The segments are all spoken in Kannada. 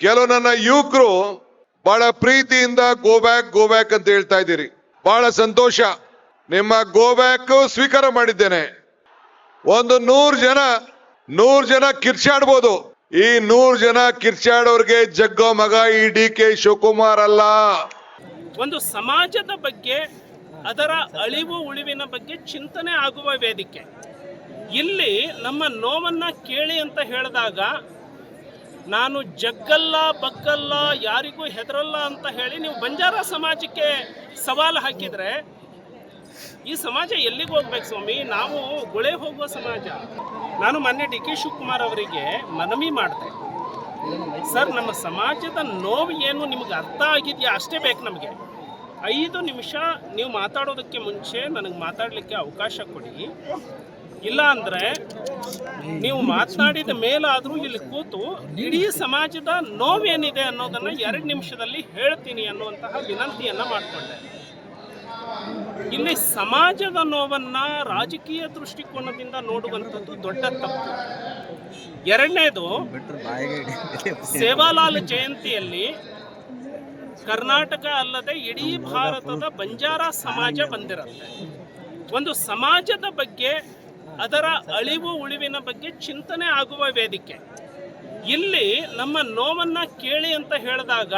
ಕೆಲವು ನನ್ನ ಯುವಕರು, ಬಹಳ ಪ್ರೀತಿಯಿಂದ ಗೋ ಬ್ಯಾಕ್ ಗೋ ಬ್ಯಾಕ್ ಅಂತ ಹೇಳ್ತಾ ಇದ್ದೀರಿ. ಬಹಳ ಸಂತೋಷ. ನಿಮ್ಮ ಗೋ ಬ್ಯಾಕ್ ಸ್ವೀಕಾರ ಮಾಡಿದ್ದೇನೆ. ಒಂದು ನೂರ್ ಜನ ನೂರ್ ಜನ ಕಿರ್ಚಾಡ್ಬೋದು. ಈ ನೂರ್ ಜನ ಕಿರ್ಚಾಡೋರ್ಗೆ ಜಗ್ಗೋ ಮಗ ಈ ಡಿ ಕೆ ಶಿವಕುಮಾರ್ ಅಲ್ಲ. ಒಂದು ಸಮಾಜದ ಬಗ್ಗೆ, ಅದರ ಅಳಿವು ಉಳಿವಿನ ಬಗ್ಗೆ ಚಿಂತನೆ ಆಗುವ ವೇದಿಕೆ. ಇಲ್ಲಿ ನಮ್ಮ ನೋವನ್ನ ಕೇಳಿ ಅಂತ ಹೇಳಿದಾಗ ನಾನು ಜಗ್ಗಲ್ಲ, ಬಗ್ಗಲ್ಲ, ಯಾರಿಗೂ ಹೆದರಲ್ಲ ಅಂತ ಹೇಳಿ ನೀವು ಬಂಜಾರ ಸಮಾಜಕ್ಕೆ ಸವಾಲು ಹಾಕಿದರೆ ಈ ಸಮಾಜ ಎಲ್ಲಿಗೆ ಹೋಗ್ಬೇಕು ಸ್ವಾಮಿ? ನಾವು ಗುಳೆ ಹೋಗುವ ಸಮಾಜ. ನಾನು ಮೊನ್ನೆ ಡಿ ಕೆ ಶಿವಕುಮಾರ್ ಅವರಿಗೆ ಮನವಿ ಮಾಡಿದೆ. ಸರ್, ನಮ್ಮ ಸಮಾಜದ ನೋವು ಏನು ನಿಮಗೆ ಅರ್ಥ ಆಗಿದೆಯಾ? ಅಷ್ಟೇ ಬೇಕು ನಮಗೆ. ಐದು ನಿಮಿಷ ನೀವು ಮಾತಾಡೋದಕ್ಕೆ ಮುಂಚೆ ನನಗೆ ಮಾತಾಡಲಿಕ್ಕೆ ಅವಕಾಶ ಕೊಡಿ. ಇಲ್ಲ ಅಂದ್ರೆ ನೀವು ಮಾತನಾಡಿದ ಮೇಲಾದರೂ ಇಲ್ಲಿ ಕೂತು ಇಡೀ ಸಮಾಜದ ನೋವೇನಿದೆ ಅನ್ನೋದನ್ನ ಎರಡು ನಿಮಿಷದಲ್ಲಿ ಹೇಳ್ತೀನಿ ಅನ್ನುವಂತಹ ವಿನಂತಿಯನ್ನ ಮಾಡಿಕೊಂಡೆ. ಇಲ್ಲಿ ಸಮಾಜದ ನೋವನ್ನ ರಾಜಕೀಯ ದೃಷ್ಟಿಕೋನದಿಂದ ನೋಡುವಂಥದ್ದು ದೊಡ್ಡ ತಪ್ಪು. ಎರಡನೇದು ಸೇವಾಲಾಲ್ ಜಯಂತಿಯಲ್ಲಿ ಕರ್ನಾಟಕ ಅಲ್ಲದೆ ಇಡೀ ಭಾರತದ ಬಂಜಾರ ಸಮಾಜ ಬಂದಿರುತ್ತೆ. ಒಂದು ಸಮಾಜದ ಬಗ್ಗೆ ಅದರ ಅಳಿವು ಉಳಿವಿನ ಬಗ್ಗೆ ಚಿಂತನೆ ಆಗುವ ವೇದಿಕೆ. ಇಲ್ಲಿ ನಮ್ಮ ನೋವನ್ನ ಕೇಳಿ ಅಂತ ಹೇಳಿದಾಗ,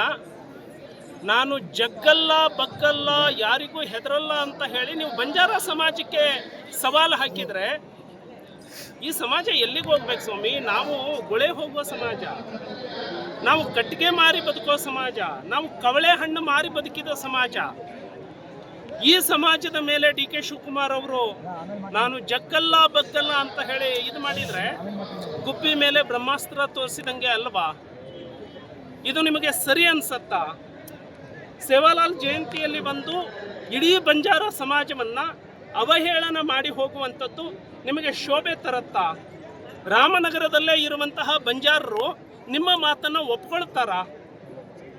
ನಾನು ಜಗ್ಗಲ್ಲ, ಬಗ್ಗಲ್ಲ, ಯಾರಿಗೂ ಹೆದರಲ್ಲ ಅಂತ ಹೇಳಿ ನೀವು ಬಂಜಾರ ಸಮಾಜಕ್ಕೆ ಸವಾಲು ಹಾಕಿದ್ರೆ, ಈ ಸಮಾಜ ಎಲ್ಲಿಗೆ ಹೋಗ್ಬೇಕು ಸ್ವಾಮಿ? ನಾವು ಗುಳೆ ಹೋಗುವ ಸಮಾಜ, ನಾವು ಕಟ್ಟಿಗೆ ಮಾರಿ ಬದುಕೋ ಸಮಾಜ, ನಾವು ಕವಳೆ ಹಣ್ಣು ಮಾರಿ ಬದುಕಿದ ಸಮಾಜ ಈ ಸಮಾಜದ ಮೇಲೆ ಡಿ ಕೆ ಶಿವಕುಮಾರ್ ಅವರು ನಾನು ಜಕ್ಕಲ್ಲ ಬಕ್ಕಲ್ಲ ಅಂತ ಹೇಳಿ ಇದು ಮಾಡಿದ್ರೆ ಗುಬ್ಬಿ ಮೇಲೆ ಬ್ರಹ್ಮಾಸ್ತ್ರ ತೋರಿಸಿದಂಗೆ ಅಲ್ವಾ? ಇದು ನಿಮಗೆ ಸರಿ ಅನ್ಸತ್ತಾ? ಸೇವಾಲಾಲ್ ಜಯಂತಿಯಲ್ಲಿ ಬಂದು ಇಡೀ ಬಂಜಾರ ಸಮಾಜವನ್ನ ಅವಹೇಳನ ಮಾಡಿ ಹೋಗುವಂಥದ್ದು ನಿಮಗೆ ಶೋಭೆ ತರತ್ತಾ? ರಾಮನಗರದಲ್ಲೇ ಇರುವಂತಹ ಬಂಜಾರರು ನಿಮ್ಮ ಮಾತನ್ನು ಒಪ್ಕೊಳ್ತಾರಾ?